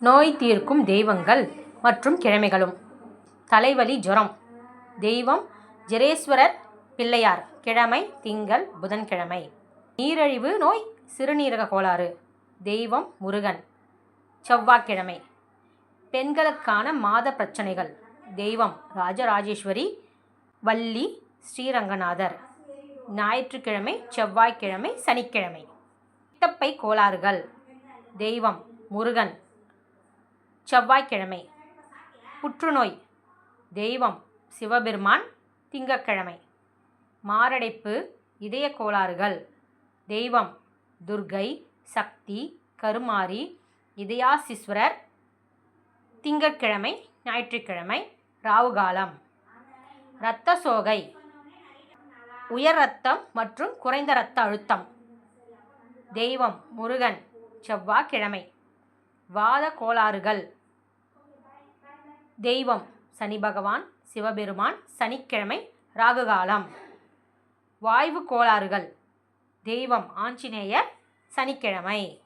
நோய் தீர்க்கும் தெய்வங்கள் மற்றும் கிழமைகளும். தலைவலி ஜுரம். தெய்வம் ஜெரேஸ்வரர் பிள்ளையார். கிழமை திங்கள் புதன்கிழமை. நீரிழிவு நோய் சிறுநீரக கோளாறு. தெய்வம் முருகன். செவ்வாய்க்கிழமை. பெண்களுக்கான மாத பிரச்சனைகள். தெய்வம் ராஜராஜேஸ்வரி வள்ளி ஸ்ரீரங்கநாதர். ஞாயிற்றுக்கிழமை செவ்வாய்க்கிழமை சனிக்கிழமை. பித்தப்பை கோளாறுகள். தெய்வம் முருகன். செவ்வாய்க்கிழமை. புற்றுநோய். தெய்வம் சிவபெருமான் திங்கக்கிழமை மாரடைப்பு இதய கோளாறுகள். தெய்வம் துர்க்கை சக்தி கருமாரி இதயாசிஸ்வரர் திங்கட்கிழமை ஞாயிற்றுக்கிழமை ராவுகாலம். இரத்த சோகை. உயர் ரத்தம் மற்றும் குறைந்த இரத்த அழுத்தம். தெய்வம் முருகன் செவ்வாய்க்கிழமை. வாத கோளாறுகள். தெய்வம் சனி பகவான் சிவபெருமான் சனிக்கிழமை ராகுகாலம். வாய்வு கோளாறுகள். தெய்வம் ஆஞ்சநேயர் சனிக்கிழமை.